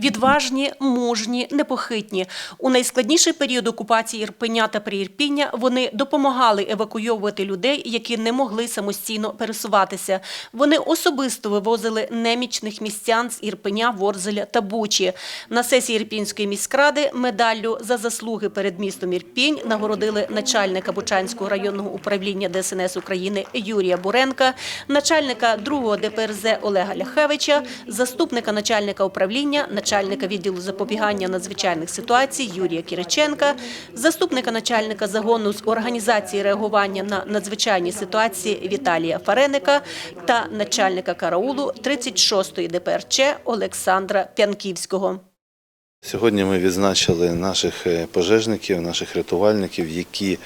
Відважні, мужні, непохитні. У найскладніший період окупації Ірпеня та Приірпіння вони допомагали евакуйовувати людей, які не могли самостійно пересуватися. Вони особисто вивозили немічних містян з Ірпеня, Ворзеля та Бучі. На сесії Ірпінської міськради медаллю за заслуги перед містом Ірпінь нагородили начальника Бучанського районного управління ДСНС України Юрія Буренка, начальника 2-го ДПРЗ Олега Ляхевича, заступника начальника управління, начальника відділу запобігання надзвичайних ситуацій Юрія Кириченка, заступника начальника загону з організації реагування на надзвичайні ситуації Віталія Фареника та начальника караулу 36-ї ДПРЧ Олександра Пянківського. Сьогодні ми відзначили наших е, пожежників, наших рятувальників, які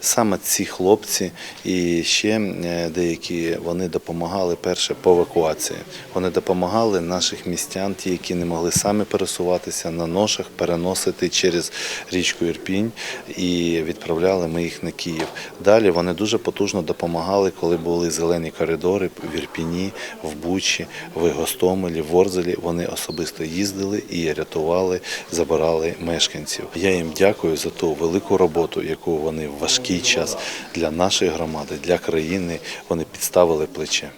саме ці хлопці і ще е, деякі вони допомагали перше по евакуації. Вони допомагали наших містян, ті, які не могли самі пересуватися на ношах, переносити через річку Ірпінь і відправляли ми їх на Київ. Далі вони дуже потужно допомагали, коли були зелені коридори в Ірпіні, в Бучі, в Гостомелі, в Ворзелі. Вони особисто їздили і рятували, забирали мешканців. Я їм дякую за ту велику роботу, яку вони в важкий час для нашої громади, для країни вони підставили плече.